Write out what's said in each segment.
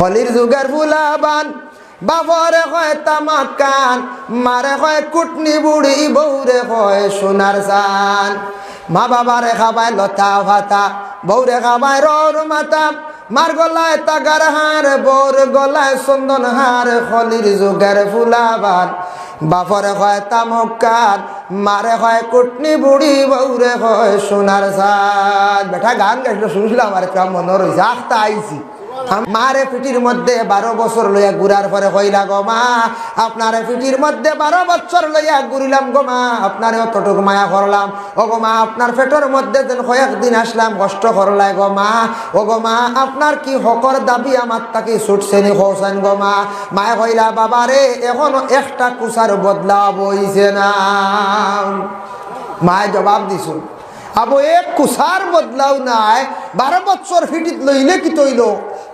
কলির যুগের ফুলাবান, বাবরে কয় তামাক কান, মারে কয় কুটনি বুড়ি বৌরে কয় সোনার চান। মা বাবারে খাবায় লতা ভাতা বৌরে খাবায় রর মাতা, মার গলায় তাগার হার বৌর গলায় চন্দন হার খলির যুগের ফুলাবান। বাপরে হয় তামকান মারে হয় কুটনি বুড়ি বৌরে হয় সোনার সাজ বেটা গান গাইছিল শুনছিলাম আর কেমন মনে রয়েছে আখতা আইছি মারে পিঠির মধ্যে বারো বছর লইয়া ঘুরার পরে হইলা গো মা। আপনার পিঠির মধ্যে বারো বছর লইয়া ঘুরিলাম গো মা। আপনার অতটুকু মায়া করলাম। ও গো মা, আপনার পেটের মধ্যে যেন কয়েকদিন আসলাম, কষ্ট করলাই গো মা। ও গো মা, আপনার কি হকর দাবি আমার তাকে ছুটছেনি হোসেন গো মা। মায়ে কইলা, বাবা রে, এখনও একটা কুসার বদলা বইছে না। মায়ে জবাব দিছুন আবো এক কুসার বদলাও নাই। বারো বছর ফিটিত লইলে কি তৈল?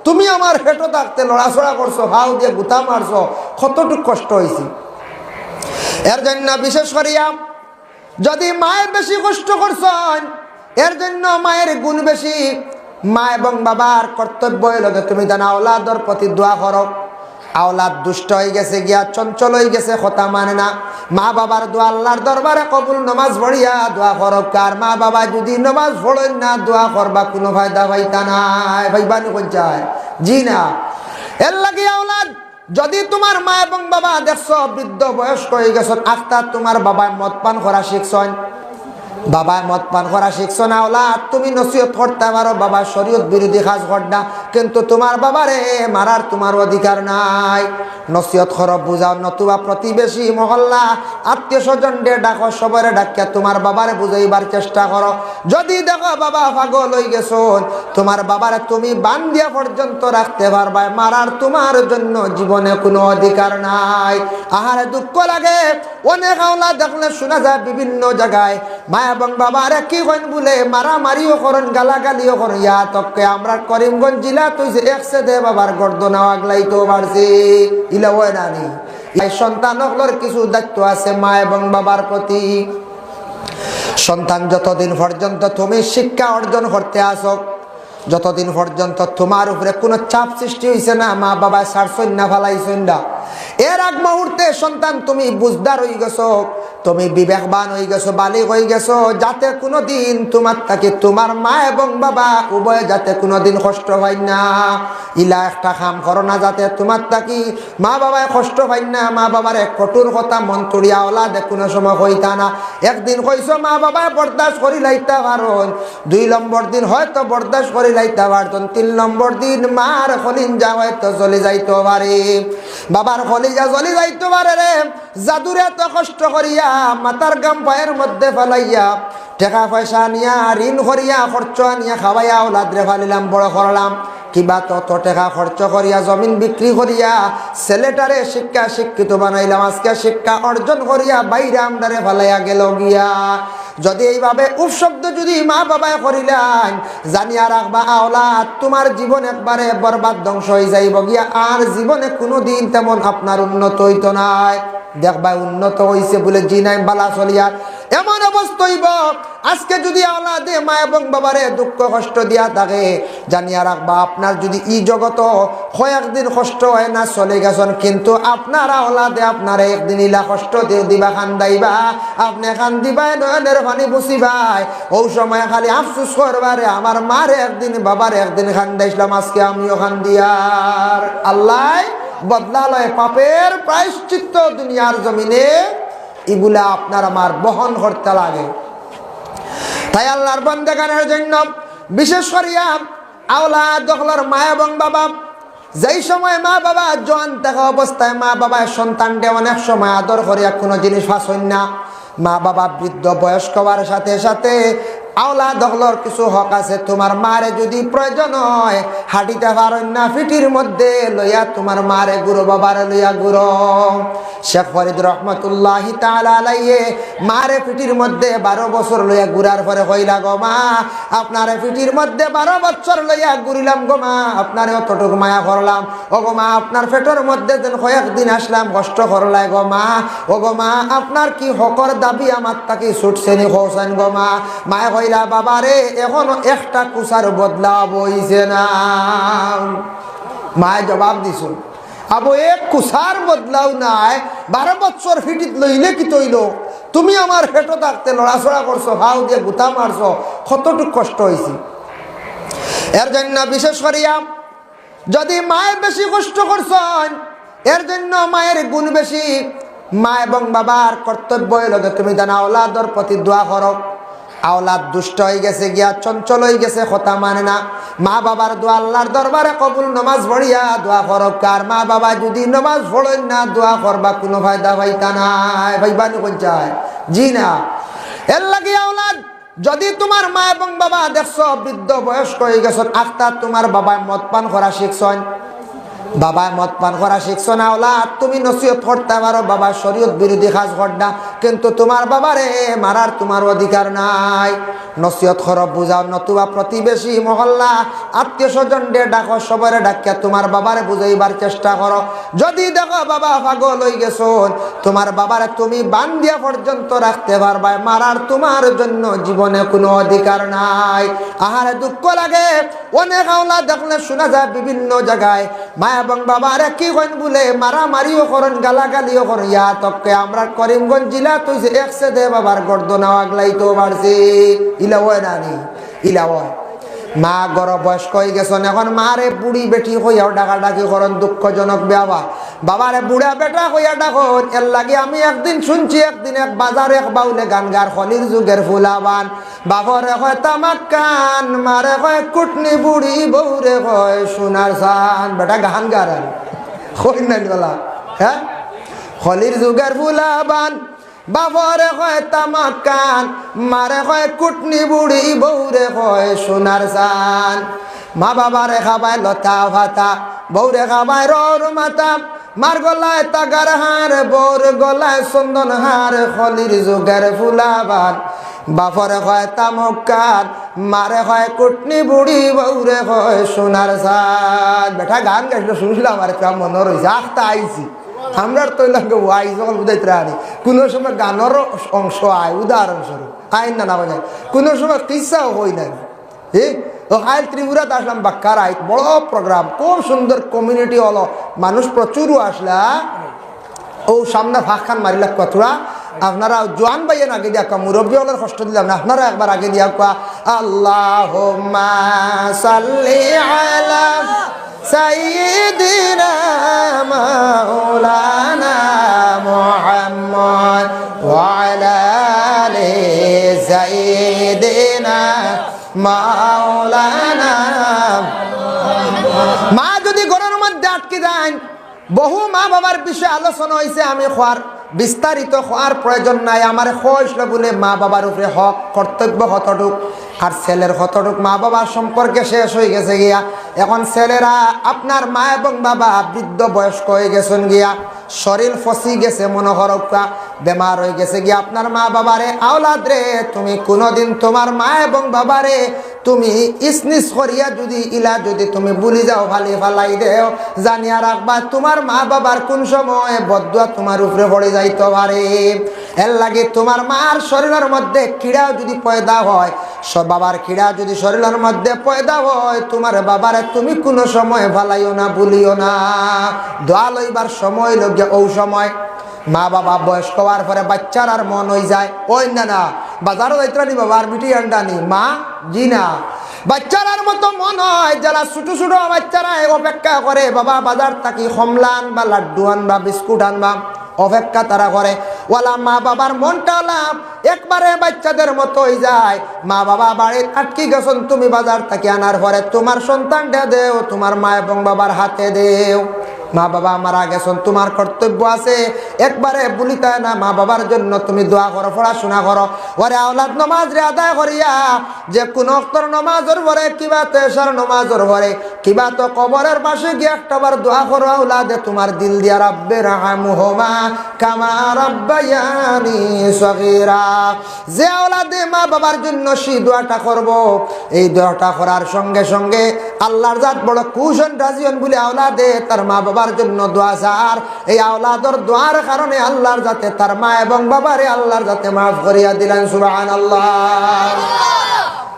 তুমি আমার হেঁটো থাকতে লড়াচড়া করছ হাও দিয়ে গুতা মারছো, কতটুক কষ্ট হয়েছি এর জন্য বিশেষ করিয়া যদি মায়ের বেশি কষ্ট করছেন এর জন্য মায়ের গুণ বেশি। মা এবং বাবার কর্তব্য হইল তুমি জানা, ওলাদর প্রতি দোয়া করো। আওলাদ দুষ্ট হয়ে গেছে গিয়া, চঞ্চল হয়ে গেছে, কথা মানে না। মা বাবার দোয়া আল্লাহর দরবারে কবুল, নমাজ পড়িয়া দোয়া করক কার মা বাবা যদি নমাজ পড়েন না, দোয়া করবা, কোনো ফায়দা পাইতা নাই। ভাইবানি কোন চায়। জি না। এর লাগে আওলাদ, যদি তোমার মা এবং বাবা দেখছ বৃদ্ধ বয়স্ক হয়ে গেছ আস্তা তোমার বাবা মদ পান করা শিখছেন। বাবা মদ পান করা শিখছো না ওলা, তুমি নসিহত করতে পারো, বাবা শরীয়ত বিরোধী কাজ কর না, কিন্তু তোমার বাবারে মারার তোমার অধিকার নাই। নসিহত করো, বুঝাও, নতুবা প্রতিবেশী মহল্লা, আত্মীয় স্বজন ডে ডাকো সবারে ডাকিয়া তোমার বাবারে বুঝাইবার চেষ্টা করো। যদি দেখো বাবা পাগল হয়ে গেছো, তোমার বাবারে তুমি বান্ধিয়া পর্যন্ত রাখতে পারবা, মারার তোমার জন্য জীবনে কোনো অধিকার নাই। আহারে দুঃখ লাগে, অনেক আওলা দেখলে শোনা যায় বিভিন্ন জায়গায় মা এবং বাবারে কি কইন বলে? মারামারিও করেন, গালাগালিও করেন। ইয়া তককে আমরা করিমগঞ্জ জেলা তুইছে একসে দে বাবার গর্দনা আগলাই তো বাড়ছে ইলা হয় না নি এই সন্তান হকলর কিছু দায়িত্ব আছে মা এবং বাবার প্রতি। সন্তান যতদিন পর্যন্ত তুমি শিক্ষা অর্জন করতে আসো, যতদিন পর্যন্ত তোমার উপরে কোনো চাপ সৃষ্টি হয়েছে না, মা বাবা সারছই না ফালাইছই না। এর আগ মুহূর্তে সন্তান, তুমি বুঝদার হয়ে গেছো, তুমি বিবেকবান হয়ে গেছো, বালিক হয়ে গেছো, যাতে কোনো দিন তোমার তাকে তোমার মা এবং বাবা, উভয় যাতে কোনো দিন কষ্ট হয় না। ইলা একটা কাম করো না যাতে তোমার তাকি মা বাবায় কষ্ট হয় না। মা বাবার এক কঠোর কথা মন তুড়িয়া ওলা দে, কোনো সময় হইতা না। একদিন কইছো, মা বাবায় বরদাস্ত করি লাইতে পারন দুই নম্বর দিন হয়তো বরদাস্ত করি লাইতে পারতন তিন নম্বর দিন মার খলিন যা হয়তো চলে যাইতে পারে বাবার খলিজা চলে যাইতে পারে রে। জাদুরে এত কষ্ট করিয়া মাতার গাম পায়ের মধ্যে ফেলাইয়া টাকা পয়সা নিয়া, ঋণ করিয়া, খরচ আনিয়া খাওয়াইয়া ওলাদরে ফালিলাম, বড় করলাম। কিবা তত টাকা খরচ করিয়া, জমিন বিক্রি করিয়া, ছেলেটারে শিক্ষা শিক্ষিত বানাইলাম, আজকে শিক্ষা অর্জন করিয়া বাইরে আমদারে ফালাইয়া গেল গিয়া। যদি এইভাবে উপশব্দ যদি মা বাবায় করিলেন, জানিয়া রাখবা আওলা তোমার জীবন একবারে বরবাদ ধ্বংস হয়ে যাইব গিয়া। আর জীবনে কোনো দিন তেমন আপনার উন্নত হইতো নাই। দেখবা উন্নত হইছে বলে জি নাই বালা চলিয়া এমন হইব আজকে যদি আওলা দে মা এবং বাবারে দুঃখ, কষ্ট দিয়া থাকে, জানিয়া রাখবা আপনার যদি ই জগত কয়েকদিন কষ্ট হয় না, চলে গেছেন, কিন্তু আপনার আওলা দে আপনার একদিন ইলা কষ্ট দিবা খান্দাইবা আপনি খান দিবাই নয়নের পানি বুঝিবাই ও সময় খালি আফসুস করবারে, আমার মারে একদিন, বাবার একদিন খান্দাইছিলাম আজকে আমিও খান দিয়ার আল্লাহ বদলালয় পাপের প্রায়শ্চিত্ত দুনিয়ার জমিনে এগুলা আপনার আমার বহন করতে লাগে। তাই আল্লাহর বন্দেগানের জন্য বিশেষ করিয়া আওলা দখলার মা এবং বাবা, যেই সময় মা বাবা জোয়ান দেখা অবস্থায় মা বাবা সন্তানকে অনেক সময় আদর করিয়া কোনো জিনিস ফাঁসন না। মা বাবা বৃদ্ধ বয়স্ক হওয়ার সাথে সাথে আওলা দখলর কিছু হক আছে, তোমার মারে যদি প্রয়োজন হয়, হাঁটিতে পারেন না, ফিটির মধ্যে লইয়া তোমার মারে গুরু, বাবারে লইয়া গুরু। শেখ ফরিদ রহমতুল্লাহ তালাইয়ে মারে ফিটির মধ্যে বারো বছর লইয়া ঘুরার পরে হইলা গো মা, আপনার ফিটির মধ্যে বারো বছর লইয়া ঘুরিলাম গো মা, আপনার অতটুকু মায়া করলাম। ও গো মা, আপনার পেটের মধ্যে যেন কয়েকদিন আসলাম, কষ্ট করলাই গো মা। ও গো মা, আপনার কি হকর দাবি আমার তাকে ছুটছেনি হোসেন গো মা। মায় কইলা বাবা রে এখনও একটা কুসার বদলা বইছে না। মায়ে জবাব দিছুন আবো, এক কুসার বদলাও নাই, বারো বছর ফিটিত লইলে কি তৈল? তুমি আমার ফেটো থাকতে লড়াচড়া করছ, হাও দিয়ে গুতা মারছো, কতটুক কষ্ট হয়েছে এর জন্য বিশেষ করিয়া, যদি মায়ের বেশি কষ্ট করছেন, এর জন্য মায়ের গুণ বেশি। মা এবং বাবার কর্তব্য হইল যে তুমি জানা আওলাদর প্রতি দোয়া করো। আওলাদ দুষ্ট হয়ে গেছে গিয়া, চঞ্চল হয়ে গেছে, কথা মানে না। মা বাবার দোয়া আল্লাহর দরবারে কবুল, নমাজ পড়িয়া দোয়া করো। কার মা বাবা যদি নমাজ পড়েন না, দোয়া করবা, কোনো ফায়দা পাইতা নাই। ভাইবানি কোন চায়। জি না। এর লাগে আওলাদ, যদি তোমার মা এবং বাবা দেখছ বৃদ্ধ বয়স্ক হয়ে গেছ আফতার তোমার বাবায় মদ পান করা শিখছন। বাবা মত পান করা শিখছো না ওলা, তুমি নসিহত করতে পারো, বাবা শরীয়ত বিরোধী কাজ করনা কিন্তু তোমার বাবারে মারার তোমার অধিকার নাই। নসিহত করো, বুঝাও, নতুবা প্রতিবেশী মহল্লা, আত্মীয় স্বজন ডে ডাকো সবারে ডাকিয়া তোমার বাবারে বুঝাইবার চেষ্টা করো। যদি দেখো বাবা পাগল হয়ে গেছো তোমার বাবারে তুমি বান্ধিয়া পর্যন্ত রাখতে পারবা, মারার তোমার জন্য জীবনে কোনো অধিকার নাই। আহারে দুঃখ লাগে, অনেক আওলা দেখলে শোনা যায় বিভিন্ন জায়গায়, মা এবং বাবারে কি কইন বলে, মারামারিও করেন, গালাগালিও করেন, ইয়া তককে আমরা করিমগঞ্জ জেলা তুইছে একসে দে বাবার গর্দনা আগলাই তো বাড়ছে ইলা হয় নানি ইলা হয় মা গর বয়স্ক হয়ে গেছেন এখন মারে বুড়ি বেটি হইয়াও ডাকা ডাকি করেন, দুঃখজনক ব্যাপার বাবারে বুড়া বেটা হইয়া ডাকন, এর লাগে আমি একদিন শুনছি, একদিন এক বাজার এক বাউলে গান গার খলির যুগের ফুলাবান। বাবরে কয় তামাক কান, মারে কয় কুটনি বুড়ি, বউরে কয় সোনার সান বেটা গান নাই বলা হ্যাঁ? খলির যুগের ফুলাবান। বাবরে কয় তামাক কান মারে কয় কুটনি বুড়ি, বউরে কয় সোনার সান মা বাবারে খাবায় লতা ভাতা, বউরে খাবায় রর মাতা। মার গলায় তাগার হার, বউর গলায় চন্দন হার, খলির যুগের ফুলাবান। বাপরে কয় তামক কান মারে কয় কুটনি বুড়ি, বউরে কয় সোনার সান বেটা গান গাইছিল শুনছিলাম আর মনে রয়েছে আখতা আইছি আমরা তো লাগে ওয়াই যখন বুঝাইতে রানি কোনো সময় গানেরও অংশ আয় উদাহরণস্বরূপ আইন না না বোঝায় কোনো সময় কিসাও হই না এ? আইল ত্রিপুরাতে আসলাম বাক্কার আইত, বড় প্রোগ্রাম, খুব সুন্দর কমিউনিটি হলো, মানুষ প্রচুর আসলা। ও সামনে ফাঁক খান মারিলা কতরা? আপনারা জোয়ান বাইয়েন আগে দিয়া কা মুরব্বী হলের কষ্ট দিলাম না, আপনারা একবার আগে দিয়া কা আল্লাহ মাওলানা মুহাম্মদ ওয়া আলা আলি সাইয়্যিদিনা মাওলানা মা যদি ঘরের মধ্যে আটকে যায়, বহু মা বাবার বিষয়ে আলোচনা হয়েছে আমি খোয়ার বিস্তারিত হওয়ার প্রয়োজন নাই। আমার হইসল বলে মা বাবার উপরে হক, কর্তব্য কতটুক? আর ছেলের কতটুক মা বাবার সম্পর্কে শেষ হয়ে গেছে গিয়া, এখন ছেলেরা আপনার মা এবং বাবা বৃদ্ধ বয়স্ক হয়ে গেছেন গিয়া, শরীর ফসি গেছে মনোহরকা বেমার হয়ে গেছে গিয়া আপনার মা বাবারে, আওলাদ রে, তুমি কোনোদিন তোমার মা এবং বাবারে তুমি ইসনিস করিয়া যদি ইলা যদি তুমি ভুলি যাও ফালি ফালাই দেও, জানিয়া রাখবা তোমার মা বাবার কোন সময় বদুয়া তোমার উপরে পড়ে যাইতে পারে। এর লাগে তোমার মার শরীরের মধ্যে কিড়াও যদি পয়দা হয়, সব বাবার কিড়া যদি শরীরের মধ্যে পয়দা হয়, তোমার বাবারে তুমি কোনো সময় ফালাইও না, ভুলিও না। দোয়া লইবার সময় লগে ও সময়। মা বাবা বয়স্ক হওয়ার পরে বাচ্চার আর মন হয়ে যায়। ওই না না, বাজারও যাইতে নি বাবা, আর বিটি আন্ডা নি মা, জি না। বাচ্চারার মতো মন হয়, যারা ছোট ছোট বাচ্চারা অপেক্ষা করে, বাবা বাজার থাকি কমলান বা লাড্ডু আনবা, বিস্কুট আনবা। অপেক্ষা তারা করে। ওলা মা বাবার মনটা লাভ একবারে বাচ্চাদের মতো হয়ে যায়। মা বাবা বাড়ির আটকি গেছেন, তুমি বাজার থেকে আনার পরে তোমার সন্তানটা দেও, তোমার মা এবং বাবার হাতে দেও। মা বাবা মারা গেছেন, তোমার কর্তব্য আছে। একবারে বলিতে না, মা বাবার জন্য তুমি দোয়া করো, পড়াশোনা করো। ওরে আওলাদ নমাজ রে আদায় করিয়া, যে কোন অক্তর নমাজের ভরে কিবা তেসার নমাজের ভরে কিবা তো কবরের পাশে গিয়ে একটাবার দোয়া করো, আওলাদে তোমার দিল দিয়া, রাব্বে রাহামুহমা কামা রাব্বায়ানি সগীরা। যে আওলাদে মা বাবার জন্য সেই দোয়াটা করব, এই দোয়াটা করার সঙ্গে সঙ্গে আল্লাহর জাত বড় কুশন রাজিয়ন বলে আওলাদে তার মা বাবার জন্য দোয়া চার। এই আওলাদর দোয়ার কারণে আল্লাহর যাতে তার মা এবং বাবারে আল্লাহর যাতে মাফ করিয়া দিলেন সুবাহ আল্লাহ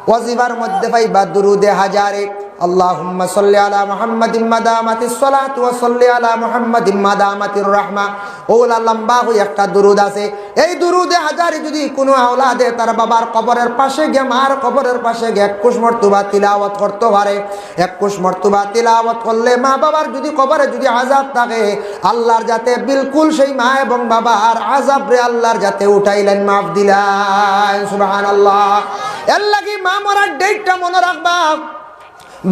ওয়াজিবার মধ্যে পাইবা দুরুদে হাজারে। اللهم صل على محمد ما دامت الصلاة وصل على محمد ما دامت الرحمة ওলা লম্বা হয়ে একটা দুরুদ আছে এই দুরুদে হাজারি যদি কোনো আওলাদে তার বাবার কবরের পাশে গিয়ে মার কবরের পাশে গিয়ে একুশ মর্তুবা তিলাওয়াত করতে পারে একুশ মর্তুবা তিলাওয়াত করলে মা বাবার যদি কবরে যদি আজাব থাকে আল্লাহর যাতে বিলকুল সেই মা এবং বাবার আজাব রে আল্লাহর যাতে উঠাইলেন মাফ দিলেন সুবহানাল্লাহ এর লাগি মা মরার ডেটটা মনে রাখবা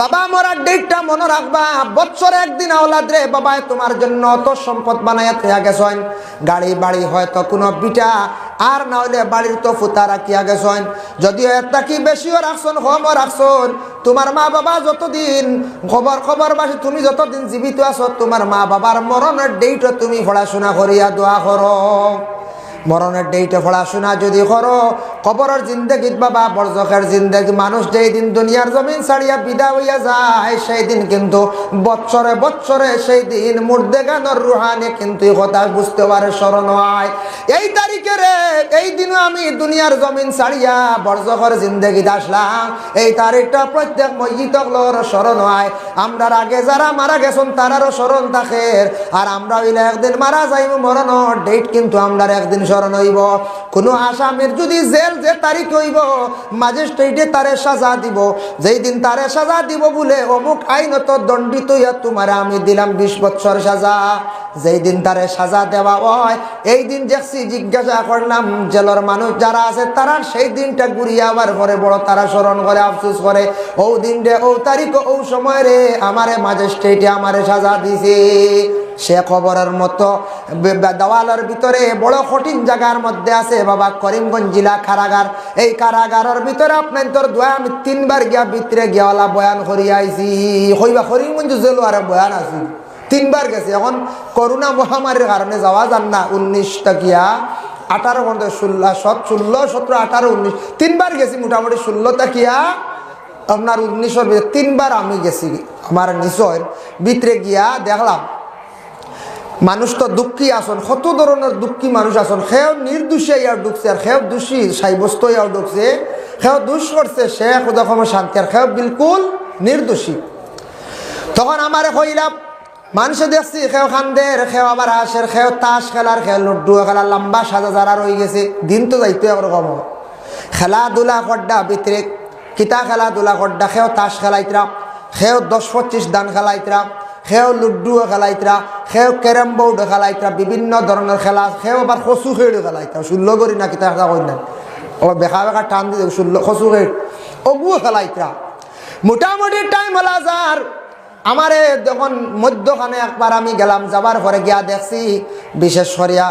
বাবা মরার ডেটটা মনে রাখবা বছরে একদিন আওলাদ রে, বাবা, তোমার জন্য অত সম্পদ বানাইয়া থিয়া গেছেন। গাড়ি বাড়ি হয়তো কোনো বিটা, আর না হইলে বাড়ির তো ফুতা রাখিয়া গেছেন। যদিও একটা কি বেশিও রাখছন, কমও রাখছন। তোমার মা বাবা যতদিন খবর খবর বাসি তুমি যতদিন জীবিত আছো, তোমার মা বাবার মরণের ডেটও তুমি পড়াশোনা করিয়া দোয়া করো। মরণের ডেইটে পড়াশোনা যদি করো, কবরের জিন্দগিত বাবা বরজখের জিন্দগি মানুষ যেই দিন দুনিয়ার জমিন ছাড়িয়া বিদা হইয়া যায় সেই দিন কিন্তু বৎসরে বৎসরে সেই দিন মুর্দে গানোর রুহানি কিন্তু কথা বুঝতে পারে, স্মরণ হয়। এই তারিখে রে, এই দিনও আমি দুনিয়ার জমিন ছাড়িয়া বরজখর জিন্দগিত আসলাম। এই তারিখটা প্রত্যেক মসজিদগুলোর স্মরণ হয়। আমরার আগে যারা মারা গেছেন, তারারও স্মরণ থাকে। আর আমরা হইলে একদিন মারা যাইব মরণ ডেট কিন্তু আমরা একদিন স্মরণ হইব কোনো আসামের যদি জেল যে তারিখ হইব ম্যাজিস্ট্রেটে তারে সাজা দিব। যেই দিন তারে সাজা দিব বলে অমুক আইনত দণ্ডিত হইয়া তোমার আমি দিলাম বিশ বছর সাজা। যেই দিন তারে সাজা দেওয়া হয়, এই দিন দেখছি জিজ্ঞাসা করলাম, জেলর মানুষ যারা আছে তারা সেই দিনটা ঘুরিয়ে আবার পরে বড় তারা স্মরণ করে, আফসোস করে। ও দিন রে ও তারিখ ও সময় রে, আমারে ম্যাজিস্ট্রেটে আমারে সাজা দিছে। সে খবরের মতো দেওয়ালের ভিতরে বড় কঠিন জায়গার মধ্যে আছে বাবা করিমগঞ্জ জেলা কারাগার। এই কারাগারের ভিতরে আপনার তোর দোয়া, আমি তিনবার গিয়া ভিতরে গিয়াওয়ালা বয়ান করি আইছি। হইবা করিমগঞ্জ জেলো আর বয়ান আছি। তিনবার গেছে। এখন করোনা মহামারীর কারণে যাওয়া যান না। উনিশ টাকিয়া আঠারো ঘণ্টা ষোলো সত ষোলো সতেরো, আঠারো, উনিশ। তিনবার গেছি মোটামুটি ষোলো টাকিয়া আপনার ভিতরে তিনবার আমি গেছি। আমার নিশ্চয় ভিতরে গিয়া দেখলাম মানুষ তো দুঃখী আসন কত ধরনের দুঃখী মানুষ আসন সেও নির্দোষী ইয়ার ঢুকছে আর সেও দোষী, সাব্যস্ত ইয়ার ঢুকছে সেও দোষ করছে সে কোথাও শান্তি আর সেও বিলকুল নির্দোষী তখন আমারে কইলাম মানুষে দেখছি খেও খান্দের খেও আবার আসের খেও তাস খেলার খেল লুড্ডু খেলার লম্বা সাজা যারা রয়ে গেছে। দিন তো যাইতে একরকম খেলাধুলা খড্ডা ভিতরে কিতা খেলাধুলা খড্ডা খেও তাস খেলাইতরা খেও দশ পঁচিশ দান খেলাইতরা খেও লুডুও খেলাইতরা সেও ক্যারাম বোর্ড খেলাইতরা বিভিন্ন ধরনের খেলা, সেও আবার কচু খেড় খেলাইতরা ষোল্ল করি না কিতা খেলা করি না অলপ বেকা বেকা টান দিয়ে ষোল্ল কচু খেড় অগুও খেলাইতরা মোটামুটি টাইম হলা যার আমারে যখন মধ্যখানে একবার আমি গেলাম যাবার পরে গিয়া দেখছি, বিশেষ করিয়া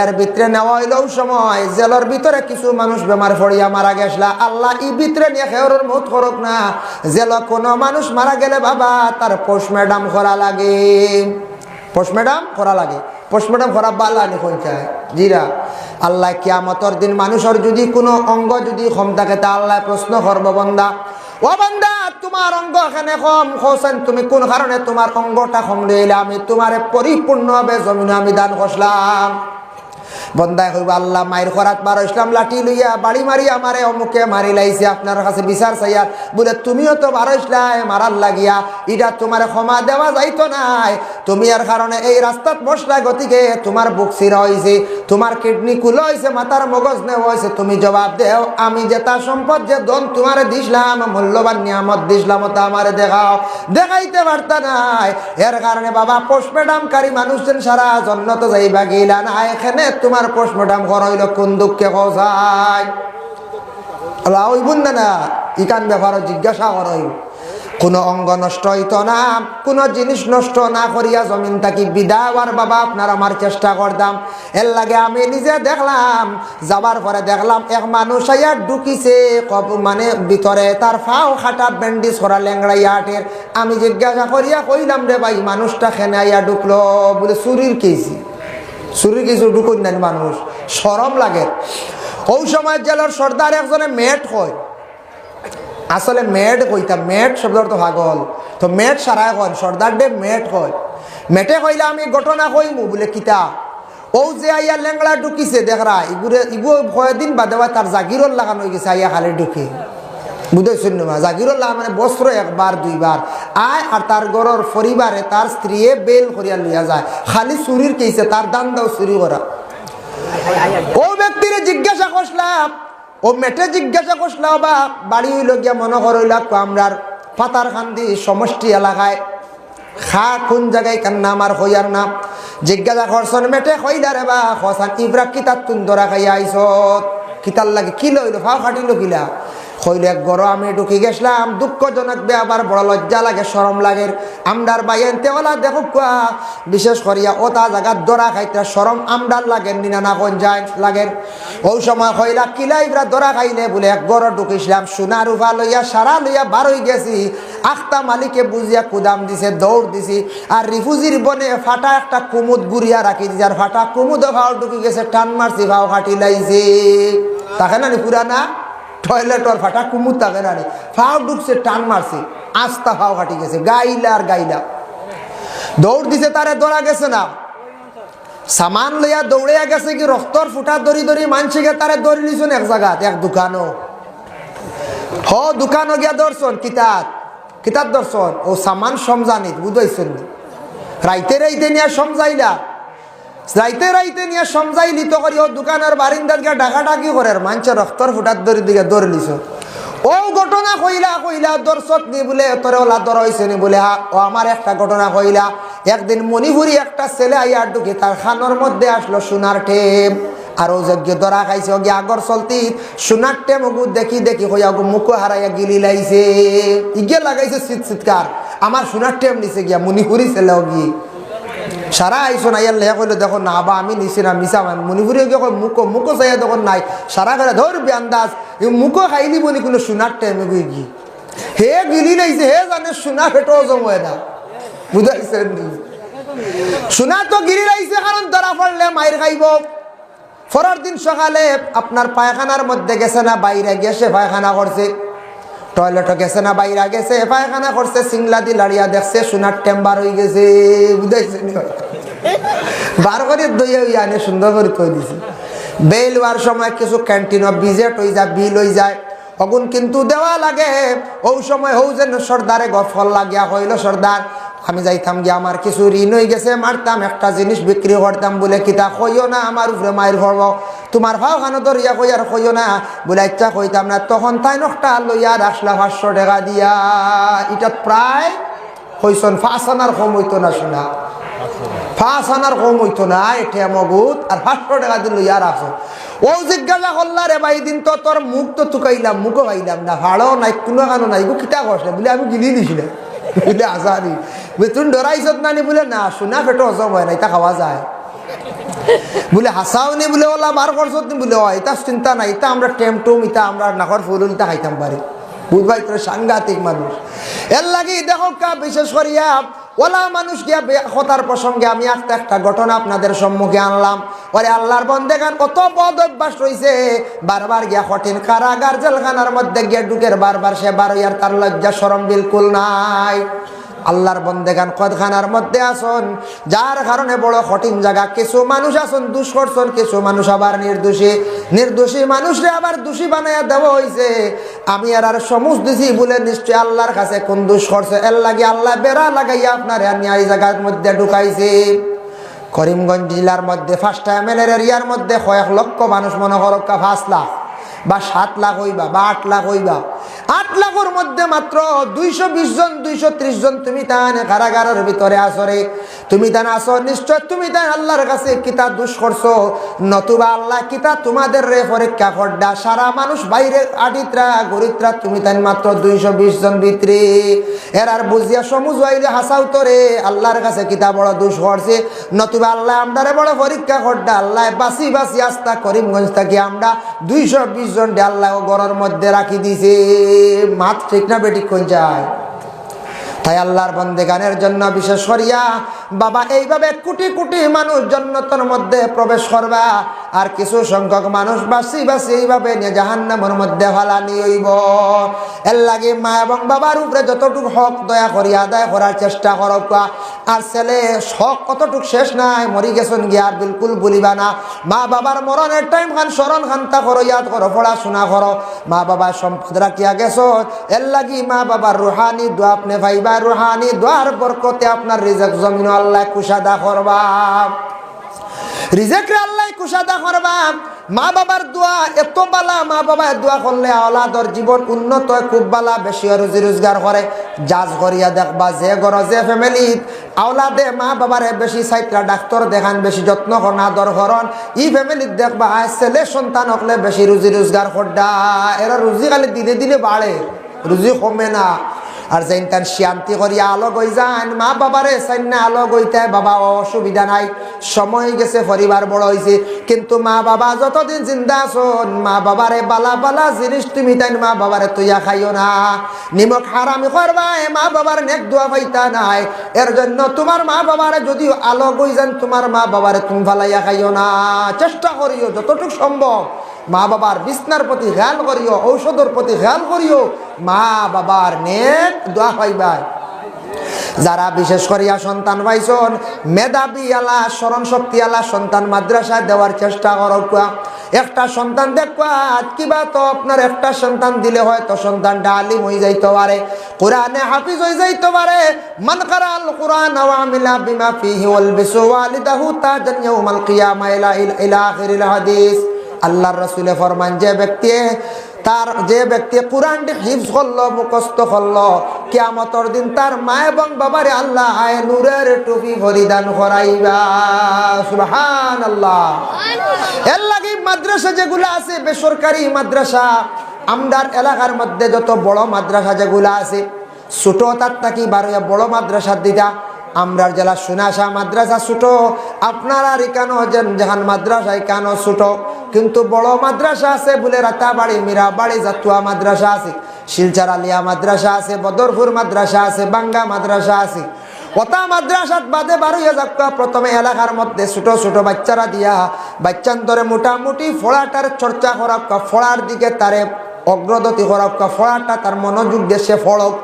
এর ভিতরে নেওয়া হইলেও সময়। জেলের ভিতরে কিছু মানুষ বেমার পড়িয়া মারা গেছলা। আল্লাহ ই ভিতরে নিয়ে খেয়রের মত করক না। জেল কোনো মানুষ মারা গেলে বাবা, তার পোস্টম্যাডাম করা লাগে। পোস্টম্যাডাম করা লাগে। পোস্টম্যাডাম করা বালা নি জিরা, আল্লাহ কিয়ামতর দিন মানুষের যদি কোনো অঙ্গ যদি কম থাকে, তা আল্লাহ প্রশ্ন করব বন্দা। ও বন্দা, তোমার অঙ্গ এখানে কম। হোসেন, তুমি কোন কারণে তোমার অঙ্গটা কম লইলে আমি তোমার পরিপূর্ণভাবে জমিনে আমি দান করলাম বন্দায় হইব আল্লাহ, মায়ের খরাত মারো, ইসলাম লাঠি লইয়া, বাড়ি মারি আমারে, অমুকে মারি লাইছে, আপনার কাছে বিচার চাইয়া। বলে, তুমিও তো মারো ইসলাম, মারার লাগিয়া, ইটা তোমার ক্ষমা দেওয়া যাইতো নাই। তুমি আর কারণে এই রাস্তাত বসলা গতিকে তোমার বুক সিরা হয়েছে তোমার কিডনি কুলো হয়েছে মাথার মগজ নেওয়া হয়েছে তুমি জবাব দেও। আমি যে তার সম্পদ, যে দন তোমারে দিসলাম মূল্যবান নিয়ামত দিসলাম তা আমারে দেখাও। দেখাইতে পারতা নাই। এর কারণে বাবা পোস্টমেডামকারী মানুষজন সারা জন্য তো যাইবা গিলা না এখানে তোমার পোস্টমেডাম করাইল কোন দুঃখে খসাই ওইবুন না না, ইকান ব্যাপারও জিজ্ঞাসা করই কোনো অঙ্গ নষ্ট হইতো না, কোনো জিনিস নষ্ট না করিয়া জমিন থাকি বিদাওয়ার বাবা আপনার আমার চেষ্টা করতাম। এর লাগে আমি নিজে দেখলাম, যাবার পরে দেখলাম এক মানুষ আইয়া ঢুকিছে মানে ভিতরে তার ফাও খাটা ব্যান্ডিজ করা ল্যাংড়াইয়া আটের আমি জিজ্ঞাসা করিয়া কইলাম, রে ভাই, মানুষটা খেনে আইয়া ঢুকলো? বলে, চুরির কেছি চুরি কিছু ঢুকুন না মানুষ সরম লাগে। ওই সময় জেলার সর্দার একজনে মেট হয় আসলে মেড কইতাম, মেট শব্দ তো ভাগল তো মেট সারাই কন, সর্দার ডে মেট হয় মেটে কইলে আমি ঘটনা কইমু বলে কিতা। ও যে আইয়া লেংলা ঢুকিছে দেখরা ইগুরে ইগু কয়দিন বাদে বা তার জাগিরর লাগানো হয়ে গেছে, আইয়া খালি ঢুকে। বুঝেছেন না লাগা মানে বস্ত্র একবার, দুইবার। আয় আর তার গরর পরিবারে তার স্ত্রীয়ে বেল করিয়া লইয়া যায়। খালি চুরির কেছে তার দান দাও চুরি করা। ও ব্যক্তির জিজ্ঞাসা করলাম ও মেটে জিজ্ঞাসা করছিল বা বাড়ি হইল গিয়া মনে করইল আমরার পাতার খান্দি সমষ্টি এলাকায়। খা, কোন জায়গায় কান নাম আর হইয়ার নাম জিজ্ঞাসা করছন মেটে হইলা রে বা, হসান ইব্রা কিতার তুন দরা খাইয়া আইস কিতার লাগে কি লইল, ফাও খাটিল কিলা? হইলে এক গরো, আমি ঢুকি গেছিলাম। দুঃখজনক বে আবার বড় লজ্জা লাগে সরম লাগে। আমদার বাইনতে ওলা, দেখো কুয়া। বিশেষ করিয়া, ও, তা জায়গার দরা খাইতে সরম আমদার লাগেন নিনা না কোন যায় লাগেন। ওই সময় হইলা কিলা ইবরা দরা খাইলে? বলে এক গরো, ঢুকিছিলাম। সোনা রূপা লইয়া, সারা লইয়া বার হয়ে গেছি। আখতা মালিকে বুঝিয়া কুদাম দিছে, দৌড় দিছি। আর রিফুজির বনে ফাটা একটা কুমুদ গুড়িয়া রাখি দিছে। আর ফাটা কুমুদ ভাও ঢুকি গেছে, টান মারছি ভাও খাটি লাইছে। তাকে না নি? পুরানা টয়লেটর ফাটা, কুমুদ থাকে না ফাও ঢুকছে, টান মারছে। আস্তা ফাও কাটি গেছে। গাইলা আর গাইলা। দৌড় দিছে তারে, দৌড়া গেছে না। সামান লইয়া দৌড়িয়া গেছে কি রক্তর ফুটা দড়ি দড়ি মানসিকে তারে দৌড়ি নিছুন এক জায়গাত এক দোকানও হ দোকানও গিয়া দর্শন কিতাব কিতাব দর্শন ও সামান সমজানিত বুঝাইছেন রাইতে রাইতে নিয়ে সমজাইলা। রাইতে রাইতে নিয়ে সমজাইলি তো করি ও দোকানের বারিন্দার গিয়া ডাকা ডাকি করে মানছে রক্তর ফুটার দড়ি দিকে দৌড় লিছ ও ঘটনা কইলা কইলা দর্শক নি বলে তোরে ওলা দর হয়েছে নি বলে ও আমার একটা ঘটনা কইলা। একদিন মণিপুরি একটা ছেলে আইয়া ঢুকে তার খানোর মধ্যে আসলো সোনার টেম আর ও যজ্ঞ ধরা খাইছে। ওগে আগর চলতি সোনার টেম ওগু দেখি দেখি হইয়া ওগু মুখো হারাইয়া গিলি লাইছে। ইগে লাগাইছে শীত শীতকার আমার সোনার টেম নিছে গিয়া মণিপুরি ছেলে ওগি সারা আইসো না ইয়ার কইলো, দেখো না, বা আমি নিছি না মিশা মান। মণিপুরে গিয়ে কয়, মুখো মুখো চাইয়া তখন নাই। সারা করে ধর আন্দাজ মুখো খাইলি বলি কোনো সোনার টাইমে গই গি হে গিলি লাইছে হে জানে সোনা ফেটো জময় না। বুঝাইছে সোনা তো গিরি লাইছে কারণ ধরা পড়লে মাইর খাইব। পরের দিন সকালে আপনার পায়খানার মধ্যে গেছে না বাইরে গেছে, পায়খানা করছে টয়লেটে গেছে না, বাইরে গেছে। পায়খানা করছে, সিংলা দি লাড়িয়া দেখছে, সোনার টেম্বার হয়ে গেছে। বুঝাইছে? বার করে দইয়া আনে, সুন্দর করে থই দিছে। বেল হওয়ার সময় কিছু ক্যান্টিন বিজেট হয়ে যায়, বিল হয়ে যায়। অগুন কিন্তু দেওয়া লাগে। ওই সময় হৌ যেন সর্দারে গফল লাগিয়া হইল সর্দার। আমি যাইতাম গিয়ে, আমার কিছু ঋণ হয়ে গেছে, মারতাম, একটা জিনিস বিক্রি করতাম বলে কিতা, কইও না, আমার উপরে মায়ের ভরব তোমার ভাও খানো ধরিয়া কই আর কইও না। বলে ইচ্ছা কইতাম না, তখন তাই নকটা লইয়া রাখলা পাঁচশো টাকা দিয়া। এটা প্রায় হইছন ফাঁস আনার কম হইতো না শোনা। ফাঁস আনার কম হইতো না এঠে মগুত, আর পাঁচশো টাকা দিল ইয়া রাখো ও জিজ্ঞাসা করলা, রে ভাই দিন তো তোর মুখ তো তুকাইলাম মুখও খাইলাম না। ভাড়ো নাই, কোনো কানো নাই, গো, কিতা করছে বলে, আমি গিলি নিছিলাম বলে আসানি তুমি ডরাইছত নানি? বলে, না সোনা পেটো হজম হয় না এটা খাওয়া যায়। বলে হাসাও নি বলে ওলা বার করছত বলে হয় এটা চিন্তা নাই, এটা আমরা টেমটুম ইটা আমরা নাকর ফুলুল ইটা খাইতাম পারি বুঝবাই তোর সাংঘাতিক মানুষ। এর লাগি দেখো কা, বিশেষ করিয়া ওলা মানুষ গিয়া কথার প্রসঙ্গে আমি একটা একটা ঘটনা আপনাদের সম্মুখে আনলাম। ওরে আল্লাহর বন্দেগান, কত বদ অভ্যাস রয়েছে বারবার গিয়া কঠিন কারাগার, জেলখানার মধ্যে গিয়া ঢুকের বারবার সে বার ইয়ার তার লজ্জা সরম বিলকুল নাই। আল্লাহর বন্দেগান কদখানার মধ্যে আসন? যার কারণে বড় কঠিন জায়গা। কিছু মানুষ আসন, দুষ করছন কিছু মানুষ আবার নির্দোষী। নির্দোষী মানুষরে আবার দোষী বানাইয়া দেওয়া হয়েছে আমি আর আর সমুজ দিছি বলে নিশ্চয় আল্লাহর কাছে কোন দুষ করছে? এর লাগে আল্লাহ বেড়া লাগাইয়া আপনার এই জায়গার মধ্যে ঢুকাইছে। করিমগঞ্জ জেলার মধ্যে ফার্স্ট টাইম এরিয়ার মধ্যে কয়েক লক্ষ মানুষ মনে করক্কা পাঁচ লাখ বা সাত লাখ হইবা বা আট লাখ হইবা। আট লাখের মধ্যে মাত্র দুইশো বিশ জন, দুইশো ত্রিশ জন তুমি তাহলে কারাগারের ভিতরে আসরে তুমি তান আসো নিশ্চয় তুমি তাই আল্লাহর কাছে কিতা দুষ করছ? নতুবা আল্লাহ কিতা তোমাদের রে পরীক্ষা করডা? সারা মানুষ বাইরে আডিত্রা গরিত্রা, তুমি তাই মাত্র দুইশো বিশ জন ভিতরে। এর আর বুঝিয়া সমুজ বাইরে হাসাও তোরে আল্লাহর কাছে কিতা বড় দুষ করছে? নতুবা আল্লাহ আমরারে বড় পরীক্ষা করডা? আল্লাহ বাসি বাসি আস্তা করিমগঞ্জ থাকি আমরা দুইশো বিশ জন আল্লাহ গড়ের মধ্যে রাখি দিছে। মাত ঠিক না বেটি, কোন যায়? তাই আল্লাহর বন্দে গানের জন্য বিশেষ করিয়া, বাবা এইভাবে কোটি কোটি মানুষ জন্নতর মধ্যে প্রবেশ করবা, আর কিছু সংখ্যক মানুষ বাসি বাসি এইভাবে নিয়ে জাহান্নামের মধ্যে ফালানি হইব এর লাগে মা এবং বাবার উপরে যতটুকু হক দয়া করিয়া আদায় করার চেষ্টা করক আর ছেলে, শখ কতটুক শেষ নাই, মরি গেছেন গিয়া আর বিলকুল বলিবা না। মা বাবার মরণের টাইম খান স্মরণ খান্তা করো, ইয়াদ করো, পড়াশোনা করো। মা বাবার সম্পদ রাখিয়া গেছ এর লাগি মা বাবার রুহানি দোয়া, আপনি ভাইবা রুহানি দোয়ার বরকতে আপনার রিজক জমিন আল্লাহ কুশাদা করবা। রিজেকরে আল্লাহ কুশাদা করবা। মা বাবার দোয়া, এত বালা মা বাবার দোয়া করলে আওলাদর জীবন উন্নত খুব বালা বেশি রুজি রোজগার করে। জাজ করিয়া দেখবা যে গর যে ফ্যামিলিত আওলাদে মা বাবারে বেশি সাইটরা ডাক্তার দেখান, বেশি যত্ন করন আদর করন। ই ফ্যামিলিত দেখবা আজ ছেলে সন্তান হকলে বেশি রুজি রোজগার করডা এরা রুজি খালি দিনে দিনে বাড়ে, রুজি কমে না। আর যেন তান শান্তি করিয়া আলো গই যান, মা বাবারে সাইন্না আলো গইতে, বাবা, অসুবিধা নাই। সময় গেছে, পরিবার বড় হয়েছে কিন্তু মা বাবা যতদিন জিন্দা আছন, মা বাবারে বালা বালা জিনিস তুমি তাই মা বাবারে তুইয়া খাইও না। নিমক হারামি করবাই, মা বাবার নেক দোয়া পাইতা নাই। এর জন্য তোমার মা বাবারে যদিও আলো গই যান, তোমার মা বাবারে তুমি ফালাইয়া খাইও না। চেষ্টা করিও, যতটুকু সম্ভব। মা বাবার বিছনার প্রতি খেয়াল করিও, ঔষধের প্রতি খেয়াল করিও মা বাবার নেক দোয়া পাইবাই যারা বিশেষ করিয়া সন্তান পাইছন, মেধাবী আলা স্মরণ শক্তি আলা, সন্তান মাদ্রাসায় দেওয়ার চেষ্টা করক একটা সন্তান দেখবা কিবা তো আপনার একটা সন্তান দিলে হয়তো সন্তানটা আলিম হয়ে যাইতে পারে, কোরআনে হাফিজ হয়ে যাইতে পারে। মান কারাল কোরআন ওয়া আমিলা বিমা ফিহি ওয়াল বিসু ওয়ালিদাহু তাজান ইয়াউমাল কিয়ামা ইলা ইলা হাদিস। আল্লাহর রসুলে ফরমান, যে ব্যক্তি তার, যে ব্যক্তি কোরআনটি হিফজ করল, মুখস্থ করল, কেয়ামতর দিন তার মা এবং বাবারে আল্লাহ আয় নূরের টুপি পরিধান করাইবা। আল্লাহ এর লাগি মাদ্রাসা যেগুলো আছে, বেসরকারি মাদ্রাসা, আমদার এলাকার মধ্যে যত বড় মাদ্রাসা যেগুলো আছে, ছোট তার থাকি বারো বড় মাদ্রাসা দিতা আমরা জেলা সুনাশা মাদ্রাসা ছোটো। আপনারা কেন যেখান মাদ্রাসায় কেন ছোটো? কিন্তু বড় মাদ্রাসা আছে বলে রাতাবাড়ি, মীরাবাড়ি, জাতুয়া মাদ্রাসা আছে, শিলচার আলিয়া মাদ্রাসা আছে, বদরপুর মাদ্রাসা আছে, বাঙ্গা মাদ্রাসা আছে। ওটা মাদ্রাসাত বাদে বারো যাক প্রথমে এলাকার মধ্যে ছোট ছোট বাচ্চারা দিয়া, বাচ্চান্তরে মোটামুটি ফোড়াটার চর্চা করাক, ফোড়ার দিকে তারে অগ্রগতি করাক, ফোড়াটা তার মনোযোগ দেশে ফড়ক।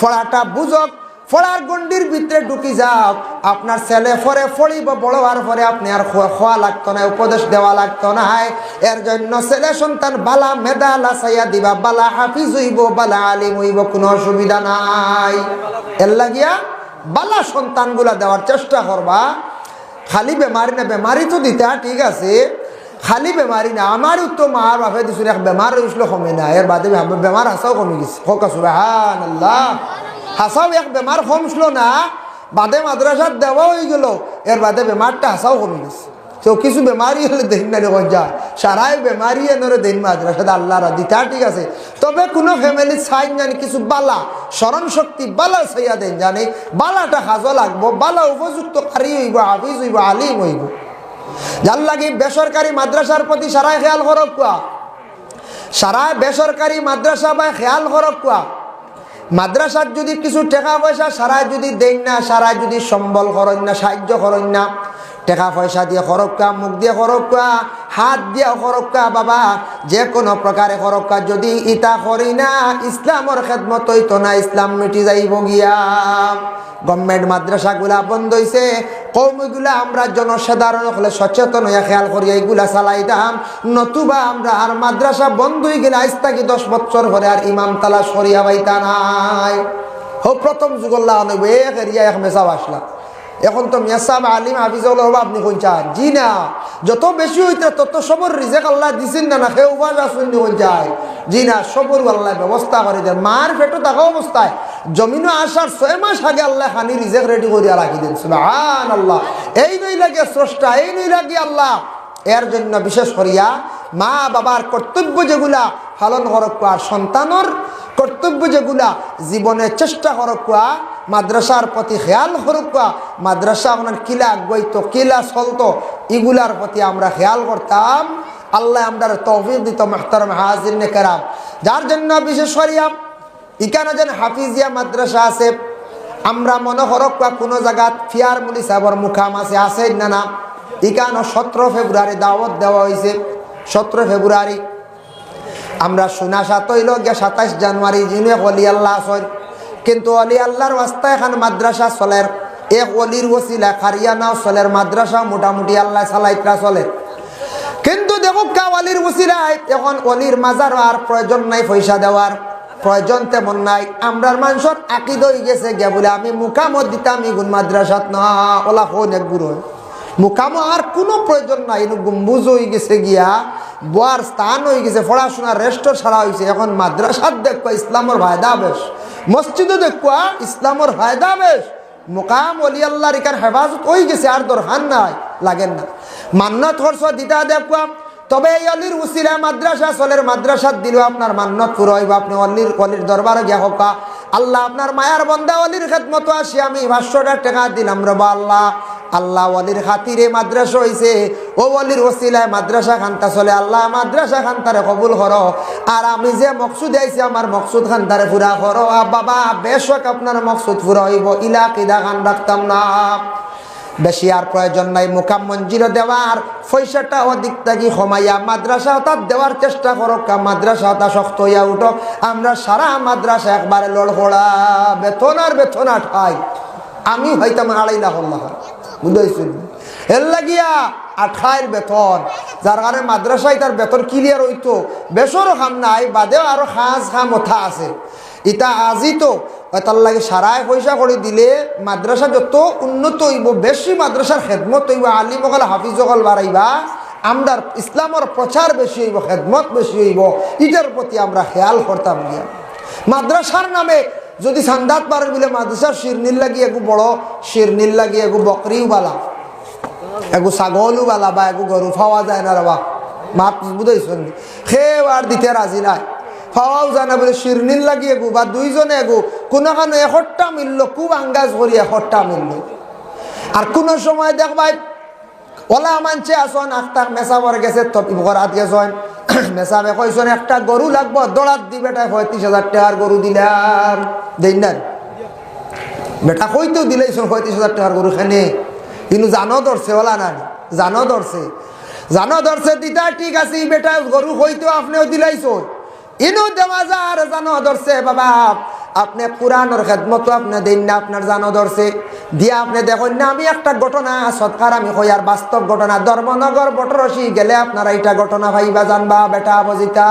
ফোড়াটা বুঝক ফড়ার গন্ডির ভিতরে ঢুকি যাও আপনার ছেলে ফরে ফড়িব বড় হওয়ার পরে আপনি আর খোয়া লাগতো না, উপদেশ দেওয়া লাগতো না। এর জন্য ছেলে সন্তান বালা মেদা লাসাইয়া দিবা, বালা হাফিজ হইব, বালা আলিম হইব, কোনো অসুবিধা নাই। এর লাগিয়া বালা সন্তানগুলা দেওয়ার চেষ্টা করবা। খালি বেমারি না, বেমারি তো দিতা, ঠিক আছে। খালি বেমারি না, আমারও তো মার বাপে দিছিল বেমার হয়েছিল কমে না। এর বাদে বেমার আসাও কমে গেছে। হোক সুবাহান আল্লাহ হাসাও এক বেমার কমছিল না, বাদে মাদ্রাসার দেওয়া হয়ে গেল। এর বাদে বেমারটা হাসাও কমে গেছে। তো কিছু বেমারি হলে দেন না যায় সারাই বেমারি এনে দেন মাদ্রাসাদ আল্লাহ তা ঠিক আছে। তবে কোনো ফ্যামিলি সাইন জানি, কিছু বালা স্মরণ শক্তি বালা সাইয়া দেন জানি। বালাটা হাজো লাগবো, বালা উপযুক্ত কারি হইব, হাফিজ হইব, আলিম হইব। যার লাগি বেসরকারি মাদ্রাসার প্রতি সারাই খেয়াল করক কুয়া। সারাই বেসরকারি মাদ্রাসা বা খেয়াল করক কুয়া। মাদ্রাসার যদি কিছু টাকা পয়সা সারা যদি দেন না সারা যদি সম্বল করেন না, সাহায্য করেন না, টাকা পয়সা দিয়ে খরক্কা মুখ দিয়ে খরক্কা হাত দিয়া খরক্কা, বাবা যে কোনো প্রকারে খরক্কা। যদি ইটা করি না, ইসলামর খেদমত হইতো না, ইসলাম মিটি যাইব গিয়া। গভর্নমেন্ট মাদ্রাসাগুলা বন্ধ হয়েছে কৌমিগুলা আমরা জনসাধারণ হলে সচেতন হইয়া খেয়াল করি, এইগুলা চালাইতাম নতুবা আমরা আর মাদ্রাসা বন্ধ হয়ে গেলে আজ থাকি দশ বছর পরে আর ইমাম তালা সরিয়া পাইতা নাই। হোক প্রথম যুগল্লা অনেক এক এরিয়া এক মেসাব আসলা। এখন তো মেসাব আলিম হাফিজুল হবা আপনি কোন চান? জি না। যত বেশি হইতে তত সবর রিজেক আল্লাহ দিছেন না না, সে উপাস আসুন যায় জি না, সবর আল্লাহ ব্যবস্থা করে দেন। মার পেটো থাকা অবস্থায় জমিনও আসার ছয় মাস আগে আল্লাহ খানি রিজেক রেডি করিয়া রাখি দেন। সুবাহান আল্লাহ এই নই লাগে স্রষ্টা, এই নই লাগে আল্লাহ। এর জন্য বিশেষ করিয়া মা বাবার কর্তব্য যেগুলা, পালন করক আর সন্তানর কর্তব্য যেগুলা জীবনে চেষ্টা করক মাদ্রাসার প্রতি খেয়াল করক মাদ্রাসা আপনার কিলা গইতো কিলা চলতো এগুলার প্রতি আমরা খেয়াল করতাম আল্লাহ আমরা তৌফিক দিত মাহতারম হাজির কেরাম যার জন্য বিশেষ করিয়া ইকানো যেন হাফিজিয়া মাদ্রাসা আছে, আমরা মনে করক কোনো জায়গাত ফিয়ার মুলি সাহেবর মুখাম আছে আছে না না। ইকানো সতেরো ফেব্রুয়ারি দাওয়াত দেওয়া হয়েছে সতেরো ফেব্রুয়ারি আমরা শোনা সাত হইল গিয়া সাতাইশ জানুয়ারি যিনি অলি আল্লাহ আসর কিন্তু অলি আল্লাহর রাস্তা এখন মাদ্রাসা চলের। এক অলির ওসিলা খারিয়ানাও চলের মাদ্রাসা মোটামুটি আল্লাহ সালাইতরা চলে। কিন্তু দেখো কাওয়ালির ওসিলায় এখন অলির মাজার আর প্রয়োজন নাই পয়সা দেওয়ার। প্রয়োজন তেমন নাই। আমরার মানুষের আকিদ হয়ে গেছে গিয়া বলে আমি মুকামত দিতাম ইগুন মাদ্রাসাত। না, ওলা হন এক গুরু মুকাম আর কোনো প্রয়োজন নাই এনে গম্বুজ হয়ে গেছে গিয়া বোয়ার স্থান হয়ে গেছে, পড়াশোনার রেস্টর ছাড়া হয়েছে এখন মাদ্রাসাত দেখবা ইসলামর ফায়দা বেশ, মসজিদও দেখবা ইসলামর ফায়দা বেশ। মোকাম অলি আল্লাহর ইকার হেফাজত হয়ে গেছে, আর দরকার নাই লাগেন না। মান্নত খরচ দিতা দেখবা তবে এই অলির উসিলা মাদ্রাসা চলের মাদ্রাসাত দিল আপনার মান্নত পুরো হইব। আপনি অলির অলির দরবারে গিয়া হোকা, আল্লাহ আপনার মায়ার বন্দা অলির খেদমত আসি, আমি পাঁচশোটা টাকা দিলাম, রবা আল্লাহ। আল্লাহ অলির খাতিরে মাদ্রাসা হইছে। ও অলির ওসিলায় মাদ্রাসা খান্তা চলে। আল্লাহ, মাদ্রাসা খান্তারে কবুল করো। আর আমি যে মকসুদ আইছি, আমার মকসুদ খান্তারে পুরা করো। আ বাবা, বেশক আপনার মকসুদ পুরা হইব। ইলা কিদা খান রাখতাম না। বেশি আর প্রয়োজন নাই। মুকাম মঞ্জিল দেওয়ার পয়সাটা অধিক থাকি সমাইয়া মাদ্রাসা তার দেওয়ার চেষ্টা করো। কা মাদ্রাসা তা শক্ত হইয়া উঠো। আমরা সারা মাদ্রাসা একবারে লড়হড়া বেতন আর বেতন আঠাই। আমি হয়তো আড়াই লাখ লাখ বুঝতে এর লাগিয়া আঠাইর বেতন যার কারণে মাদ্রাসায় তার বেতন ক্লিয়ার হইতো বেসরও খাম নাই, বাদেও আরও খাস খাম ওঠা আছে। ইটা আজি তো তার লাগে সারায় পয়সা করে দিলে মাদ্রাসা যত উন্নত হইব বেশি মাদ্রাসার খেদমত হইব আলিম অকল হাফিজ অকল বাড়াইবা আমরার ইসলামর প্রচার বেশি হইব, খেদমত বেশি হইব ইটার প্রতি আমরা খেয়াল করতাম গিয়া মাদ্রাসার নামে যদি সান্দাত পারেন বলে মাদ্রাসার শিরনিল লাগি এগু বড় শিরনিল লাগি এগু বকরিও বালা, এগু ছাগলও বালা বা এগু গরু পাওয়া যায় না রবা মাত বুঝাইছেন খেয়ে আর দিতে রাজি নাই। পাওয়াও যায় না বলে শিরনিল লাগি এগু বা দুইজনে এগু কোনো কানো এখরটা মিলল, খুব আঙ্গাজ করি এখরটা মিলল। আর কোনো সময় দেখবাই ওলা মানছে আসন, আখতার মেসাবর গেছে করাত গেছেন মেসাবে কইছেন একটা গরু লাগবো, দৌড়াত দি বেটা পঁয়ত্রিশ হাজার টাকার গরু দিলাম। দেন না বেটা কইতেও দিলেইছেন পঁয়ত্রিশ হাজার টাকার গরু খানে কিন্তু জানো ধরছে, ওলা না জানো ধরছে। জানো ধরছে দিতা ঠিক আছে বেটা, গরু কইতেও আপনিও দিলাইছেন ইনু দেওয়া যা আর জানো ধরছে, বাবা আপনি পুরানোর খেদমত আপনি দিন না, আপনার জানো ধরছে। দিয়া আপনি দেখুন না, আমি একটা ঘটনা, সৎকার আমি কই, আর বাস্তব ঘটনা, ধর্মনগর বটরসি গেলে আপনারা এটা ঘটনা ভাইবা জানবা, বেটা বজিতা